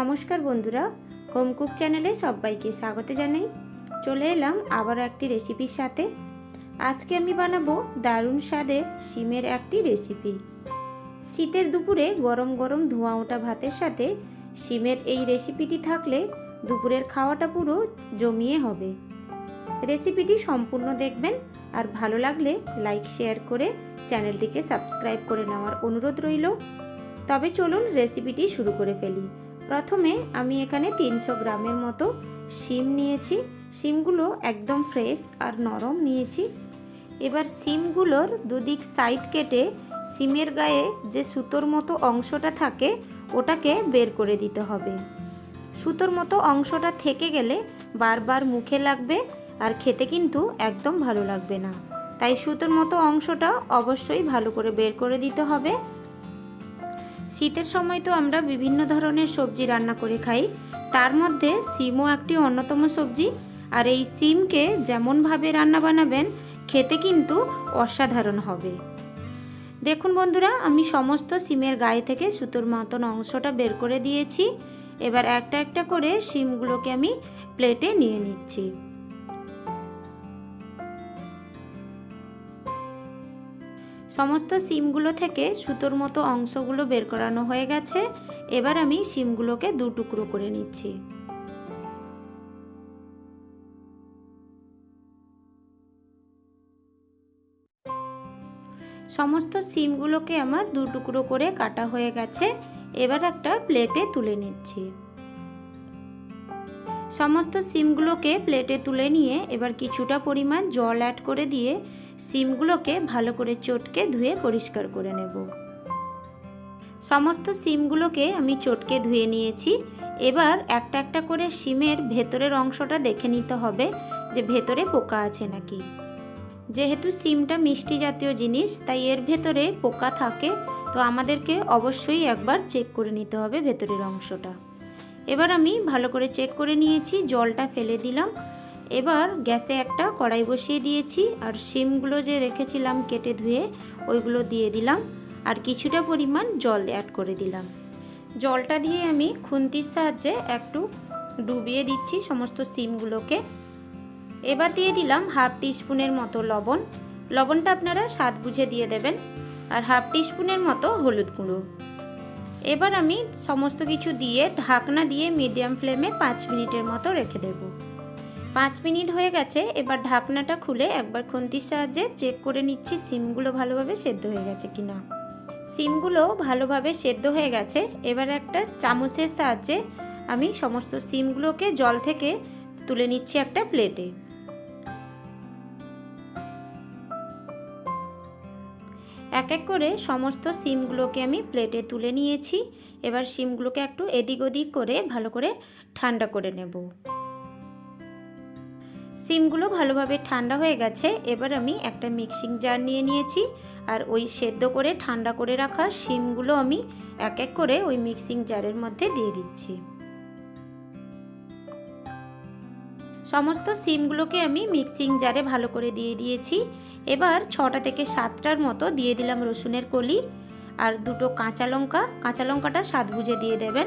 নমস্কার বন্ধুরা, home cook চ্যানেলে সবাইকে স্বাগত জানাই। চলে এলাম আবারও একটি রেসিপির সাথে। আজকে আমি বানাবো দারুণ স্বাদের শিমের একটি রেসিপি শীতের দুপুরে গরম গরম ধোঁয়া ওঠা ভাতের সাথে শিমের এই রেসিপিটি থাকলে দুপুরের খাওয়াটা পুরো জমিয়ে হবে। রেসিপিটি সম্পূর্ণ দেখবেন আর ভালো লাগলে লাইক শেয়ার করে চ্যানেলটিকে সাবস্ক্রাইব করে নেওয়ার অনুরোধ রইল। তবে চলুন রেসিপিটি শুরু করে ফেলি। প্রথমে আমি এখানে তিনশো গ্রামের মতো শিম নিয়েছি। শিমগুলো একদম ফ্রেশ আর নরম নিয়েছি। এবার শিমগুলোর দুদিক সাইড কেটে শিমের গায়ে যে সুতোর মতো অংশটা থাকে, ওটাকে বের করে দিতে হবে। সুতোর মতো অংশটা থেকে গেলে বারবার মুখে লাগবে আর খেতে কিন্তু একদম ভালো লাগবে না। তাই সুতোর মতো অংশটা অবশ্যই ভালো করে বের করে দিতে হবে। শীতের সময় তো আমরা বিভিন্ন ধরনের সবজি রান্না করে খাই। তার মধ্যে সিমও একটি অন্যতম সবজি। আর এই সিমকে যেমনভাবে রান্না বানাবেন, খেতে কিন্তু অসাধারণ হবে। দেখুন বন্ধুরা, আমি সমস্ত সিমের গায়ে থেকে সুতোর মতন অংশটা বের করে দিয়েছি। এবার একটা একটা করে সিমগুলোকে আমি প্লেটে নিয়ে নিচ্ছি। সমস্ত সিমগুলো থেকে সুতোর মতো অংশগুলো বের করানো হয়ে গেছে। এবার আমি সিমগুলোকে দু টুকরো করে নিচ্ছি। সমস্ত সিমগুলোকে আমার দু টুকরো করে কাটা হয়ে গেছে। এবার একটা প্লেটে তুলে নিচ্ছি। সমস্ত সিমগুলোকে প্লেটে তুলে নিয়ে এবার কিছুটা পরিমাণ জল অ্যাড করে দিয়ে সিমগুলোকে ভালো করে চটকে ধুয়ে পরিষ্কার করে নেব। সমস্ত সিমগুলোকে আমি চটকে ধুয়ে নিয়েছি। এবার একটা একটা করে সিমের ভেতরের অংশটা দেখে নিতে হবে যে ভেতরে পোকা আছে নাকি। যেহেতু সিমটা মিষ্টি জাতীয় জিনিস, তাই এর ভেতরে পোকা থাকে, তো আমাদেরকে অবশ্যই একবার চেক করে নিতে হবে ভেতরের অংশটা। এবার আমি ভালো করে চেক করে নিয়েছি, জলটা ফেলে দিলাম। এবার গ্যাসে একটা কড়াই বসিয়ে দিয়েছি, আর শিমগুলো যে রেখেছিলাম কেটে ধুয়ে ওইগুলো দিয়ে দিলাম, আর কিছুটা পরিমাণ জল অ্যাড করে দিলাম। জলটা দিয়ে আমি খুন্তির সাহায্যে একটু ডুবিয়ে দিচ্ছি সমস্ত সিমগুলোকে। এবার দিয়ে দিলাম হাফ টিস্পুনের মতো লবণ। লবণটা আপনারা স্বাদ বুঝে দিয়ে দেবেন। আর হাফ টিস্পুনের মতো হলুদ গুঁড়ো। এবার আমি সমস্ত কিছু দিয়ে ঢাকনা দিয়ে মিডিয়াম ফ্লেমে পাঁচ মিনিটের মতো রেখে দেবো। পাঁচ মিনিট হয়ে গেছে, এবার ঢাকনাটা খুলে একবার খুন্তির সাহায্যে চেক করে নিচ্ছি সিমগুলো ভালোভাবে সেদ্ধ হয়ে গেছে কিনা। সিমগুলো ভালোভাবে সেদ্ধ হয়ে গেছে, এবার একটা চামচের সাহায্যে আমি সমস্ত সিমগুলোকে জল থেকে তুলে নিচ্ছি একটা প্লেটে। এক এক করে সমস্ত সিমগুলোকে আমি প্লেটে তুলে নিয়েছি। এবার সিমগুলোকে একটু এদিক ওদিক করে ভালো করে ঠান্ডা করে নেব। সিমগুলো ভালোভাবে ঠান্ডা হয়ে গেছে। এবার আমি একটা মিক্সিং জার নিয়ে নিয়েছি আর ওই সেদ্ধ করে ঠান্ডা করে রাখা সিমগুলো আমি এক এক করে ওই মিক্সিং জারের মধ্যে দিয়ে দিচ্ছি। সমস্ত সিমগুলোকে আমি মিক্সিং জারে ভালো করে দিয়ে দিয়েছি। এবার ছটা থেকে সাতটার মতো দিয়ে দিলাম রসুনের কলি আর দুটো কাঁচা লঙ্কা। কাঁচা লঙ্কাটা স্বাদ বুঝে দিয়ে দেবেন।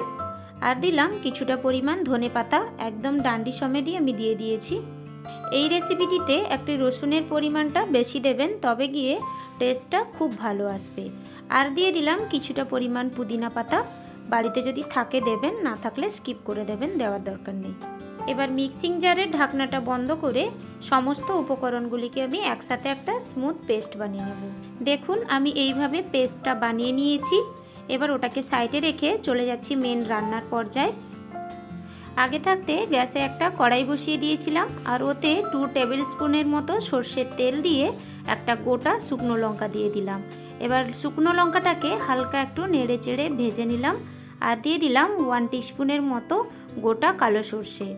আর দিলাম কিছুটা পরিমাণ ধনে পাতা, একদম ডান্ডি সমেতই আমি দিয়ে দিয়েছি। এই রেসিপিটিতে একটি রসুনের পরিমাণটা বেশি দেবেন, তবে গিয়ে টেস্টটা খুব ভালো আসবে। আর দিয়ে দিলাম কিছুটা পরিমাণ পুদিনা পাতা। বাড়িতে যদি থাকে দেবেন, না থাকলে স্কিপ করে দেবেন, দেওয়ার দরকার নেই। এবার মিক্সিং জারের ঢাকনাটা বন্ধ করে সমস্ত উপকরণগুলিকে আমি একসাথে একটা স্মুথ পেস্ট বানিয়ে নেব। দেখুন, আমি এইভাবে পেস্টটা বানিয়ে নিয়েছি। এবার ওটাকে সাইডে রেখে চলে যাচ্ছি মেন রান্নার পর্যায়ে। আগে থাকতে গ্যাসে একটা কড়াই বসিয়ে দিয়েছিলাম আর ওতে টু টেবিল স্পুনের মতো সর্ষের তেল দিয়ে একটা গোটা শুকনো লঙ্কা দিয়ে দিলাম। এবার শুকনো লঙ্কাটাকে হালকা একটু নেড়ে চেড়ে ভেজে নিলাম আর দিয়ে দিলাম ওয়ান টিস্পুনের মতো গোটা কালো সর্ষে।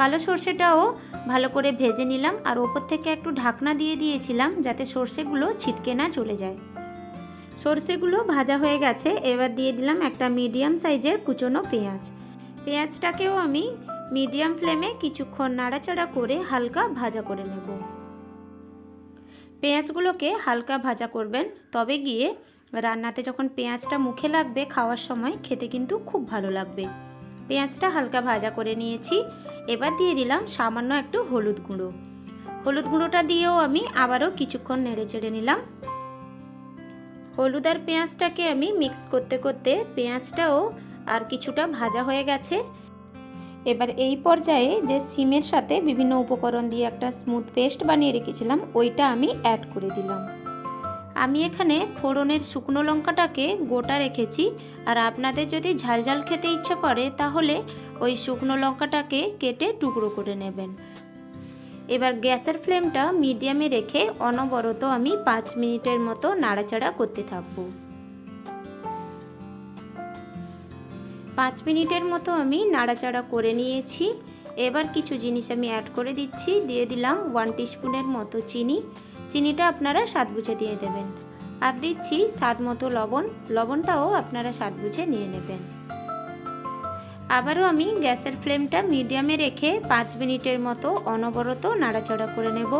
কালো সর্ষেটাও ভালো করে ভেজে নিলাম আর ওপর থেকে একটু ঢাকনা দিয়ে দিয়েছিলাম যাতে সর্ষেগুলো ছিটকে না চলে যায়। সর্ষেগুলো ভাজা হয়ে গেছে, এবার দিয়ে দিলাম একটা মিডিয়াম সাইজের কুচনো পেঁয়াজ। পেঁয়াজটাকেও আমি মিডিয়াম ফ্লেমে কিছুক্ষণ নাড়াচাড়া করে হালকা ভাজা করে নেব। পেঁয়াজগুলোকে হালকা ভাজা করবেন, তবে গিয়ে রান্নাতে যখন পেঁয়াজটা মুখে লাগবে খাওয়ার সময় খেতে কিন্তু খুব ভালো লাগবে। পেঁয়াজটা হালকা ভাজা করে নিয়েছি এবার দিয়ে দিলাম সামান্য একটু হলুদ গুঁড়ো। হলুদ গুঁড়োটা দিয়েও আমি আবারও কিছুক্ষণ নেড়ে চেড়ে নিলাম। হলুদ আর পেঁয়াজটাকে আমি মিক্স করতে করতে পেঁয়াজটাও আর কিছুটা ভাজা হয়ে গেছে। এবার এই পর্যায়ে যে সিমের সাথে বিভিন্ন উপকরণ দিয়ে একটা স্মুথ পেস্ট বানিয়ে রেখেছিলাম, ওইটা আমি অ্যাড করে দিলাম। আমি এখানে ফোড়নের শুকনো লঙ্কাটাকে গোটা রেখেছি আর আপনাদের যদি ঝাল ঝাল খেতে ইচ্ছে করে, তাহলে ওই শুকনো লঙ্কাটাকে কেটে টুকরো করে নেবেন। এবার গ্যাসের ফ্লেমটা মিডিয়ামে রেখে অনবরত আমি পাঁচ মিনিটের মতো নাড়াচাড়া করতে থাকব। পাঁচ মিনিটের মতো আমি নাড়াচাড়া করে নিয়েছি। এবার কিছু জিনিস আমি অ্যাড করে দিচ্ছি। দিয়ে দিলাম ওয়ান টিস্পুনের মতো চিনি। চিনিটা আপনারা স্বাদ বুঝে দিয়ে দেবেন। আর দিচ্ছি স্বাদ মতো লবণ। লবণটাও আপনারা স্বাদ বুঝে নিয়ে নেবেন। আবারও আমি গ্যাসের ফ্লেমটা মিডিয়ামে রেখে পাঁচ মিনিটের মতো অনবরত নাড়াচাড়া করে নেব।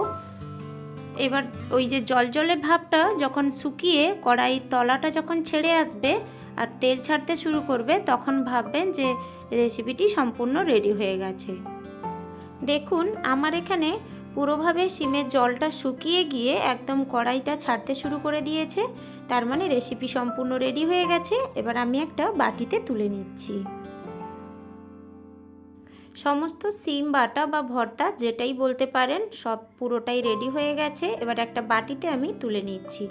এবার ওই যে জলজলে ভাবটা যখন শুকিয়ে কড়াইয়ের তলাটা যখন ছেড়ে আসবে আর তেল ছাড়তে শুরু করবে, তখন ভাববেন যে রেসিপিটি সম্পূর্ণ রেডি হয়ে গেছে। দেখুন, আমার এখানে পুরোভাবে সিমের জলটা শুকিয়ে গিয়ে একদম কড়াইটা ছাড়তে শুরু করে দিয়েছে। তার মানে রেসিপি সম্পূর্ণ রেডি হয়ে গেছে। এবার আমি একটা বাটিতে তুলে নিচ্ছি। সমস্ত সিম, বাটা বা ভর্তা যেটাই বলতে পারেন, সব পুরোটাই রেডি হয়ে গেছে। এবার একটা বাটিতে আমি তুলে নিচ্ছি।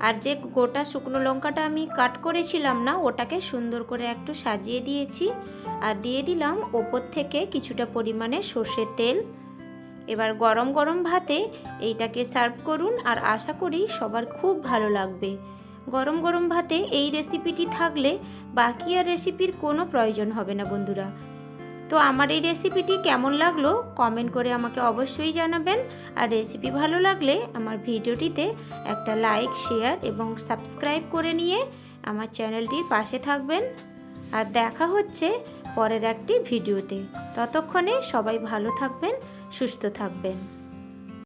আর যে গোটা শুকনো লঙ্কাটা আমি কাট করেছিলাম না, ওটাকে সুন্দর করে একটু সাজিয়ে দিয়েছি। আর দিয়ে দিলাম ওপর থেকে কিছুটা পরিমাণে সর্ষের তেল। এবার গরম গরম ভাতে এইটাকে সার্ভ করুন আর আশা করি সবার খুব ভালো লাগবে। গরম গরম ভাতে এই রেসিপিটি থাকলে বাকি আর রেসিপির কোনো প্রয়োজন হবে না বন্ধুরা। তো আমার এই রেসিপিটি কেমন লাগল কমেন্ট করে আমাকে অবশ্যই জানাবেন। আর রেসিপি ভালো লাগলে আমার ভিডিওটিতে একটা লাইক, শেয়ার এবং সাবস্ক্রাইব করে নিয়ে আমার চ্যানেলটির পাশে থাকবেন। আর দেখা হচ্ছে পরের একটি ভিডিওতে। ততক্ষণে সবাই ভালো থাকবেন সুস্থ থাকবেন।